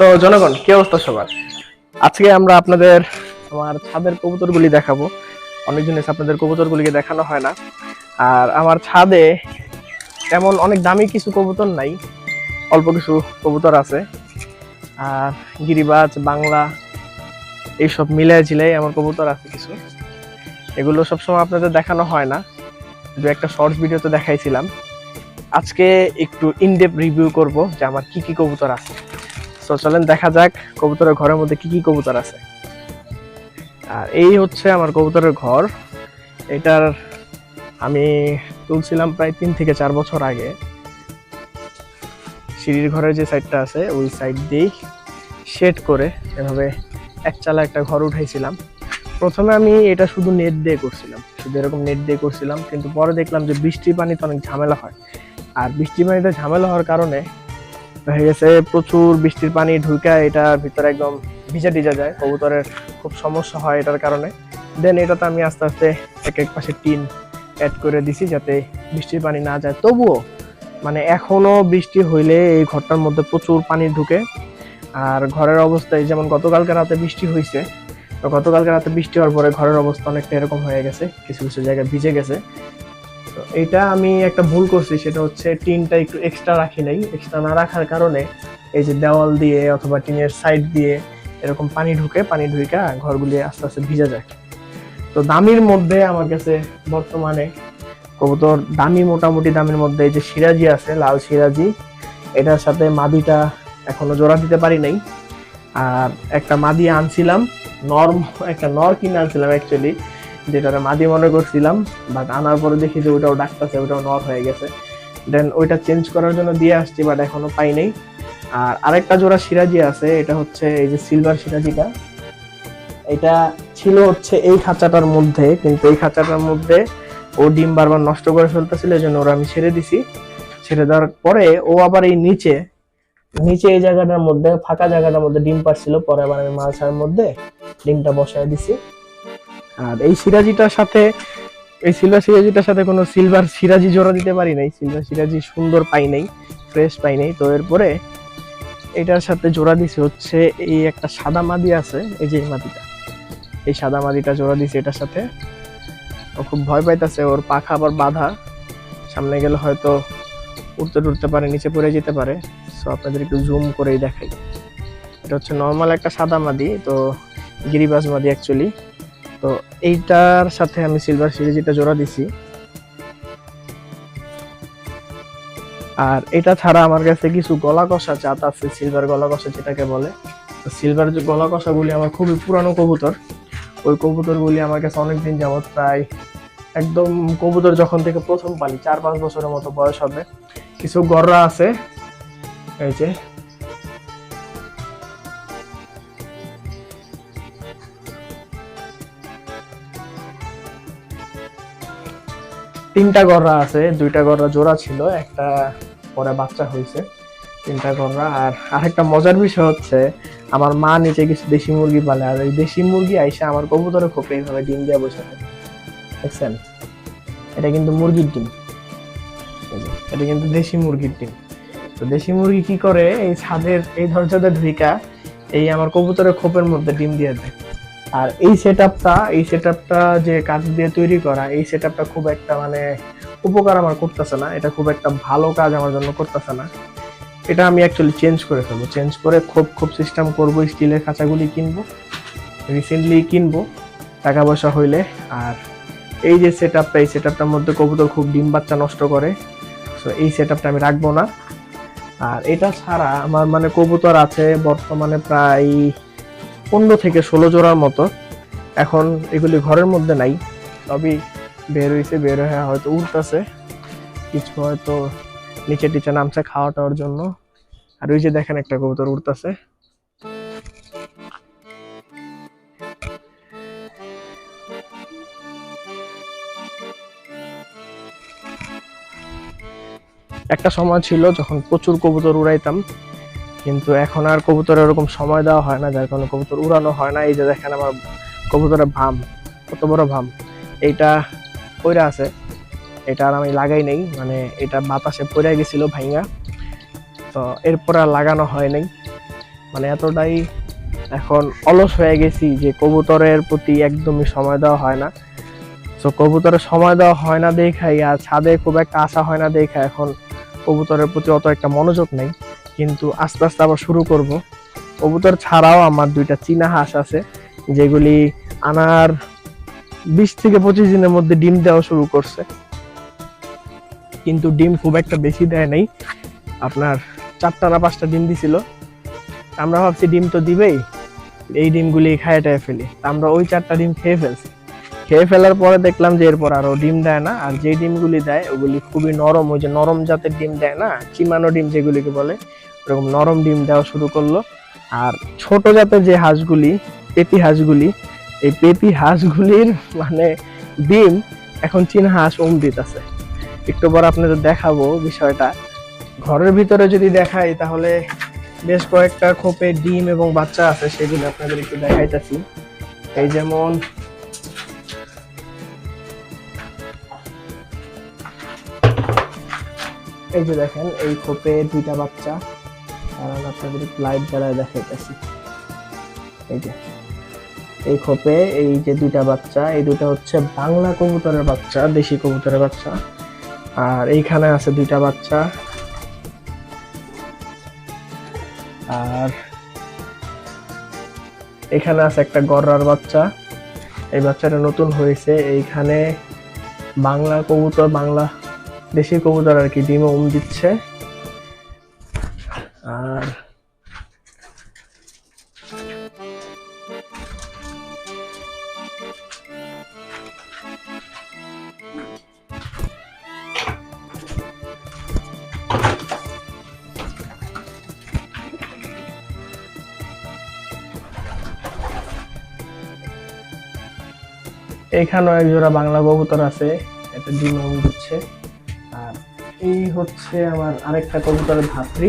তো জনগণ, কি অবস্থা সবার? আজকে আমরা আপনাদের আমার ছাদের কবুতরগুলি দেখাবো। অনেকদিন এসে আপনাদের কবুতরগুলিকে দেখানো হয় না। আর আমার ছাদে এমন অনেক দামি কিছু কবুতর নাই, অল্প কিছু কবুতর আছে। আর গিরিবাজ, বাংলা, এইসব মিলাই ঝিলাই আমার কবুতর আছে কিছু। এগুলো সবসময় আপনাদের দেখানো হয় না। দু একটা শর্টস ভিডিওতে দেখাইছিলাম। আজকে একটু ইনডেপ রিভিউ করব যে আমার কি কি কবুতর আছে। তো চলেন, দেখা যাক কবুতরের ঘরের মধ্যে কি কি কবুতর আছে। আর এই হচ্ছে আমার কবুতরের ঘর। এটার আমি তুলছিলাম প্রায় তিন থেকে চার বছর আগে। সিঁড়ির ঘরের যে সাইডটা আছে, ওই সাইড দিয়েই শেড করে এভাবে এক চালা একটা ঘর উঠাইছিলাম। প্রথমে আমি এটা শুধু নেট দিয়ে করছিলাম, শুধু এরকম নেট দিয়ে করছিলাম। কিন্তু পরে দেখলাম যে বৃষ্টির পানিতে অনেক ঝামেলা হয়। আর বৃষ্টির পানিতে ঝামেলা হওয়ার কারণে হয়ে গেছে। প্রচুর বৃষ্টির পানি ঢুকে এটার ভিতরে একদম ভিজা টিজা যায়। কবুতরের খুব সমস্যা হয় এটার কারণে। দেন এটাতে আমি আস্তে আস্তে এক এক পাশে টিন অ্যাড করে দিছি যাতে বৃষ্টির পানি না যায়। তবুও মানে এখনও বৃষ্টি হইলে এই ঘরটার মধ্যে প্রচুর পানি ঢুকে। আর ঘরের অবস্থায় যেমন গতকালকে রাতে বৃষ্টি হয়েছে তো গতকালকে রাতে বৃষ্টি হওয়ার পরে ঘরের অবস্থা অনেকটা এরকম হয়ে গেছে। কিছু কিছু জায়গায় ভিজে গেছে। তো এটা আমি একটা ভুল করছি, সেটা হচ্ছে টিনটা একটু এক্সট্রা রাখি নাই। এক্সট্রা না রাখার কারণে এই যে দেওয়াল দিয়ে অথবা টিনের সাইড দিয়ে এরকম পানি ঢুকে, পানি ঢুকা ঘরগুলি আস্তে আস্তে ভিজে যায়। তো দামির মধ্যে আমার কাছে বর্তমানে কবুতর দামি, মোটামুটি দামের মধ্যে এই যে সিরাজি আছে, লাল সিরাজি, এটার সাথে মাদিটা এখনও জোড়া দিতে পারি নাই। আর একটা মাদি আনছিলাম, নর, একটা নর কিনে আনছিলাম অ্যাকচুয়ালি যেটা মাদি মনে করছিলাম বাট আনার পরে দেখি যে ওটাও ডাকতেছে, ওটাও নর হয়ে গেছে। দেন ওইটা চেঞ্জ করার জন্য দিয়ে আসছি বাট এখনও পাই নাই। আর আরেকটা জোড়া সিরাজি আছে, এটা হচ্ছে এই যে সিলভার সিরাজিটা। এটা ছিল হচ্ছে এই খাঁচাটার মধ্যে, কিন্তু এই খাঁচাটার মধ্যে ও ডিম বারবার নষ্ট করে ফেলতেছিল, এই জন্য ওরা আমি ছেড়ে দিছি। ছেড়ে দেওয়ার পরে ও আবার এই নিচে নিচে এই জায়গাটার মধ্যে, ফাঁকা জায়গাটার মধ্যে ডিম পাচ্ছিল পরে আবার আমি মালসার মধ্যে ডিমটা বসায় দিছি। আর এই সিরাজিটার সাথে, এই সিলভার সিরাজিটার সাথে কোনো সিলভার সিরাজি জোড়া দিতে পারি নাই। সিলভার সিরাজি সুন্দর পাই নাই ফ্রেশ পাই নাই। তো এরপরে এটার সাথে জোড়া দিছে হচ্ছে এই একটা সাদা মাদি আছে, এই যে মাদিটা। এই সাদা মাদিটা জোড়া দিছে এটার সাথে। ও খুব ভয় পাইতেছে, ওর পাখা আবার বাঁধা। সামনে গেলে হয়তো উঠতে টুটতে পারে, নিচে পড়ে যেতে পারে। সো আপনাদের একটু জুম করেই দেখাই। এটা হচ্ছে নর্মাল একটা সাদা মাদি, তো গিরিবাজ মাদি অ্যাকচুয়ালি তো এইটার সাথে আমি সিলভার সিরিজিটা জোড়া দিছি। আর এটা ছাড়া আমার কাছে কিছু গলা কষা জাত আছে সিলভার গলা কষা যেটাকে বলে। সিলভার যে গলা কষাগুলি আমার খুবই পুরানো কবুতর, ওই কবুতরগুলি আমার কাছে অনেকদিন যাবত প্রায় একদম কবুতর যখন থেকে প্রথম পালি, চার পাঁচ বছরের মতো বয়স হবে। কিছু গররা আছে, এই যে তিনটা গররা আছে, দুইটা গররা জোড়া ছিল, একটা পরে বাচ্চা হয়েছে, তিনটা গররা। আর আরেকটা মজার বিষয় হচ্ছে, আমার মা নিচে কিছু দেশি মুরগি পালে, আর এই দেশি মুরগি আইসা আমার কবুতরে খোপে এইভাবে ডিম দিয়ে বসে থাকে। দেখছেন? এটা কিন্তু মুরগির ডিম। এটা কিন্তু দেশি মুরগির ডিম। তো দেশি মুরগি কি করে? এই ছাদের, এই দরজাতে ঢুইকা এই আমার কবুতরের খোপের মধ্যে ডিম দিয়ে দেয়। আর এই সেটআপটা এই সেটআপটা যে কাজ দিয়ে তৈরি করা, এই সেটআপটা খুব একটা মানে উপকার আমার করতেছে না। এটা খুব একটা ভালো কাজ আমার জন্য করতেছে না। এটা আমি অ্যাকচুয়ালি চেঞ্জ করে ফেলব। চেঞ্জ করে খুব খুব সিস্টেম করব স্টিলের খাঁচাগুলি কিনবো রিসেন্টলি কিনবো টাকা পয়সা হইলে। আর এই যে সেট আপটা এই সেট আপটার মধ্যে কবুতর খুব ডিম বাচ্চা নষ্ট করে। সো এই সেট আপটা আমি রাখব না। আর এটা ছাড়া আমার মানে কবুতর আছে, বর্তমানে প্রায় পনেরো থেকে ষোলো জোড়ার মতো। এখন এগুলি ঘরের মধ্যে নাই। সবই বের হয়েছে বের হয়ে হয়তো উঠতেছে কিছু হয়তো নিচে টিচে নামছে খাওয়া টাওয়ার জন্য। আর ওই যে দেখেন একটা কবুতর উঠতেছে একটা সময় ছিল যখন প্রচুর কবুতর উড়াইতাম। কিন্তু এখন আর কবুতর এরকম সময় দেওয়া হয় না, যার কারণে কবুতর উড়ানো হয় না। এই যে দেখেন আমার কবুতরের ভাম, কত বড় ভাম। এইটা পইরা আছে। এটা আর আমি লাগাই নেই মানে এটা বাতাসে পড়ে গেছিল ভাইঙ্গা। তো এরপর আর লাগানো হয় নাই। মানে এতটাই এখন অলস হয়ে গেছি যে কবুতরের প্রতি একদমই সময় দেওয়া হয় না। তো কবুতরের সময় দেওয়া হয় না দেখাই, আর ছাদে খুব একটা আশা হয় না দেখা এখন কবুতরের প্রতি অত একটা মনোযোগ নেই। কিন্তু আস্তে আস্তে আবার শুরু করব। কবুতর ছাড়াও আমার দুইটা চীনা হাঁস আছে, যেগুলি আনার বিশ থেকে পঁচিশ দিনের মধ্যে ডিম দেওয়া শুরু করছে। কিন্তু ডিম খুব একটা বেশি দেয় নাই। আপনার চারটা না পাঁচটা ডিম দিছিল। আমরা ভাবছি ডিম তো দিবেই, এই ডিমগুলি খায় টায় ফেলি আমরা ওই চারটা ডিম খেয়ে ফেলছি। খেয়ে ফেলার পরে দেখলাম যে এরপর আরও ডিম দেয় না, আর যে ডিমগুলি দেয় ওগুলি খুবই নরম, ওই যে নরম জাতের ডিম দেয় না, চিমানো ডিম যেগুলিকে বলে, ওরকম নরম ডিম দেওয়া শুরু করল। আর ছোট জাতের যে হাঁসগুলি, পেপি হাঁসগুলি, এই পেপি হাঁসগুলির মানে ডিম, এখন চীনা হাঁস ওম দিতেছে একটু পর আপনাদের দেখাবো বিষয়টা। ঘরের ভিতরে যদি দেখাই, তাহলে বেশ কয়েকটা খোপে ডিম এবং বাচ্চা আছে, সেগুলো আপনাদের একটু দেখাইতেছি। এই যেমন এই যে দেখেন, এই খোপে দুইটা বাচ্চা। আমি আপনাদের লাইট জ্বালায় দেখাইতেছি। এই যে, এই খোপে এই যে দুইটা বাচ্চা, এই দুটো হচ্ছে বাংলা কবুতরের বাচ্চা, দেশি কবুতরের বাচ্চা। আর এইখানে আছে দুইটা বাচ্চা। আর এখানে আছে একটা গররার বাচ্চা। এই বাচ্চাটা নতুন হয়েছে। এইখানে বাংলা কবুতর, বাংলা দেশি কবুতর আর কি, ডিমে উম দিচ্ছে। আর এইখানেও এক জোড়া বাংলা কবুতর আছে, একটা ডিম উম দিচ্ছে। এই হচ্ছে আমার আরেকটা কবুতরের ধাত্রী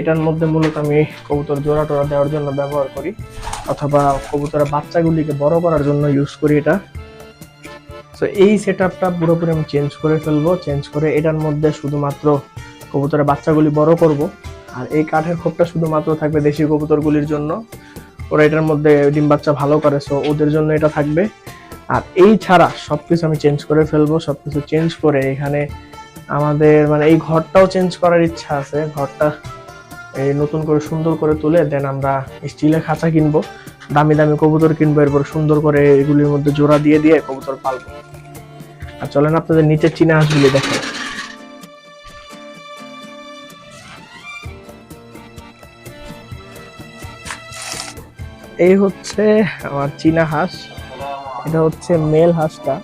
এটার মধ্যে মূলত আমি কবুতর জোড়া টোড়া দেওয়ার জন্য ব্যবহার করি, অথবা কবুতরের বাচ্চাগুলিকে বড় করার জন্য ইউজ করি এটা। তো এই সেট আপটা পুরোপুরি আমি চেঞ্জ করে ফেলব চেঞ্জ করে এটার মধ্যে শুধুমাত্র কবুতরের বাচ্চাগুলি বড় করব। আর এই কাঠের খোপটা শুধুমাত্র থাকবে দেশি কবুতরগুলির জন্য। ওরা এটার মধ্যে ডিম বাচ্চা ভালো করে সো ওদের জন্য এটা থাকবে। আর এই ছাড়া সবকিছু আমি চেঞ্জ করে ফেলব, সবকিছু চেঞ্জ করে এখানে আমাদের মানে এই ঘরটাও চেঞ্জ করার ইচ্ছা আছে। ঘরটা এই নতুন করে সুন্দর করে তুলে দেন আমরা স্টিলের খাঁচা কিনবো, দামি দামি কবুতর কিনবো, এরপর সুন্দর করে এগুলির মধ্যে জোড়া দিয়ে দিয়ে কবুতর পালবো। আর চলেন আপনাদের নিচের চীনা হাঁসগুলি দেখেন এই হচ্ছে আমার চীনা হাঁস। এটা হচ্ছে মেল হাঁসটা।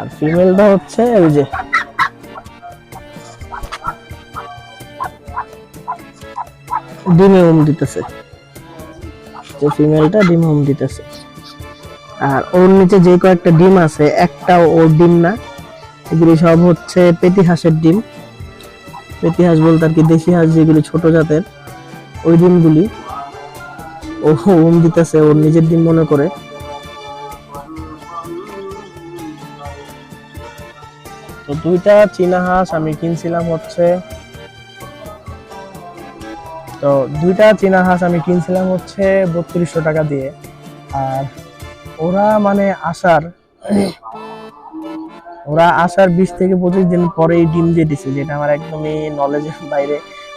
আর ফিমেলটা হচ্ছে ওই যে। ডিমে উম দিতেছে। যে ফিমেলটা ডিমে উম দিতেছে। আর ওর নিচে যে কয়েকটা ডিম আছে, একটাও ওর ডিম না। এগুলি সব হচ্ছে পেটি হাঁসের ডিম। পেটি হাঁস বলতে আর কি দেশি হাঁস যেগুলি ছোট জাতের, ওই ডিমগুলি ও উম দিতেছে, ওর নিজের ডিম মনে করে। তো দুইটা চীনা হাঁস আমি কিনছিলাম হচ্ছে, তো দুইটা চীনা হাঁস আমি কিনছিলাম হচ্ছে বত্রিশশো টাকা দিয়ে। আর ওরা মানে আসার ওরা আসার বিশ থেকে পঁচিশ দিন পরেই ডিম দিয়ে দিছে, যেটা আমার একদমই নলেজের বাইরে,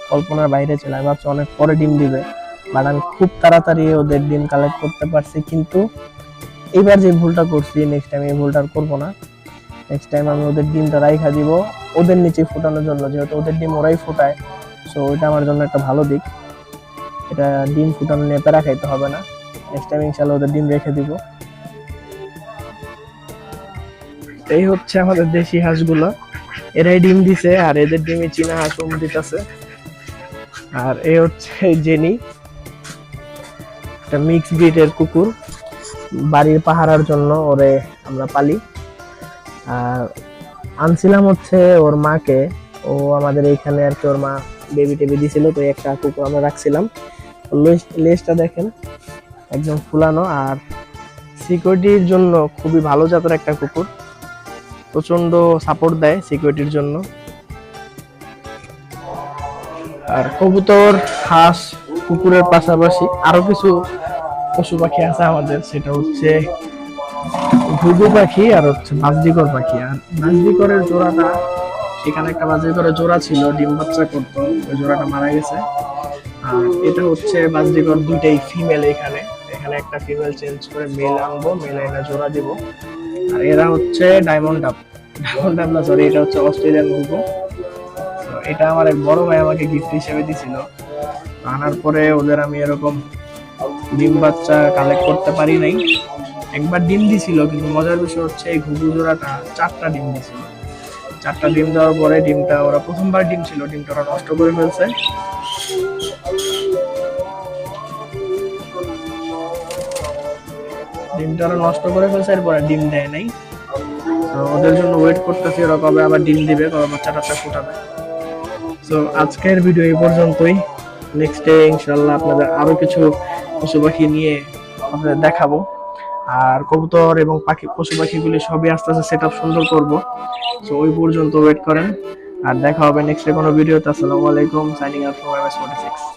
কল্পনার বাইরে ছিল আমি ভাবছি অনেক পরে ডিম দিবে বাট আমি খুব তাড়াতাড়ি ওদের ডিম কালেক্ট করতে পারছি। কিন্তু এবার যে ভুলটা করছি নেক্সট টাইম এই ভুলটা আর করব না। নেক্সট টাইম আমি ওদের ডিমটা রাইখা দিব। ওদের নিচে ফোটানোর জন্য, যেহেতু ওদের ডিম ওরাই ফোটায় সো ওইটা আমার জন্য একটা ভালো দিক। এটা ডিম ফুটানো নিয়ে প্যারা খাইতে হবে না। নেক্সট টাইম ইনশাল্লাহ ওদের ডিম রেখে দিব। এই হচ্ছে আমাদের দেশি হাঁসগুলো। এরাই ডিম দিছে, আর এদের ডিমে চীনা হাঁস উম দিতেছে। আর এ হচ্ছে জেনি। একটা মিক্স ব্রিডের কুকুর। বাড়ির পাহারার জন্য ওরে আমরা পালি। আনছিলাম হচ্ছে ওর মাকে। ও আমাদের এইখানে আর কি ওর মা বেবি টেবি দিছিল, তো একটা কুকুর আমরা রাখছিলাম। লেজটা দেখেন, একদম ফুলানো। আর সিকিউরিটির জন্য খুবই ভালো জাতের একটা কুকুর। প্রচণ্ড সাপোর্ট দেয় সিকিউরিটির জন্য। আর কবুতর, হাঁস কুকুরের পাশাপাশি আরও কিছু পশু পাখি আছে আমাদের। সেটা হচ্ছে ঘুঘু পাখি আর হচ্ছে বাজরিকর পাখি। আর বাজরিকরের জোড়াটা এখানে একটা বাজরিকরের জোড়া ছিল, ডিম বাচ্চা করতো, ওই জোড়াটা মারা গেছে। আর এটা হচ্ছে বাজরিকর দুইটাই ফিমেল এখানে। এখানে একটা ফিমেল চেঞ্জ করে মেল আনব মেল এনে জোড়া দিব। আর এরা হচ্ছে ডায়মন্ড ডাব ডায়মন্ড ডাব না সরি এটা হচ্ছে অস্ট্রেলিয়ান ঘুঘু এটা আমার এক বড় ভাই আমাকে গিফট হিসেবে দিছিল। আনার পরে ওদের আমি এরকম ডিম বাচ্চা কালেক্ট করতে পারি নাই। একবার ডিম দিছিল, কিন্তু মজার বিষয় হচ্ছে এই ঘুঘু জোড়াটা চারটা ডিম দিছিল। চারটা ডিম দেওয়ার পরে ডিমটা, ওরা প্রথমবার ডিম ছিল, ডিমটা ওরা নষ্ট করে ফেলছে। ডিমটা ওরা নষ্ট করে ফেলছে, এরপরে ডিম দেয় নাই। তো ওদের জন্য ওয়েট করতেছি ওরা কবে আবার ডিম দিবে, কবে বাচ্চা টাচ্চা ফুটাবে। তো আজকের ভিডিও এই পর্যন্তই। নেক্সট ডে ইনশাল্লাহ আপনাদের আরও কিছু পশু পাখি নিয়ে আপনাদের দেখাবো। আর কবুতর এবং পাখি পশু পাখিগুলি সবই আস্তে আস্তে সেট আপ সুন্দর করব। সো ওই পর্যন্ত ওয়েট করেন। আর দেখা হবে নেক্সট কোনো ভিডিওতে আসসালামু আলাইকুম সাইনিং আউট ফ্রম এমএস 46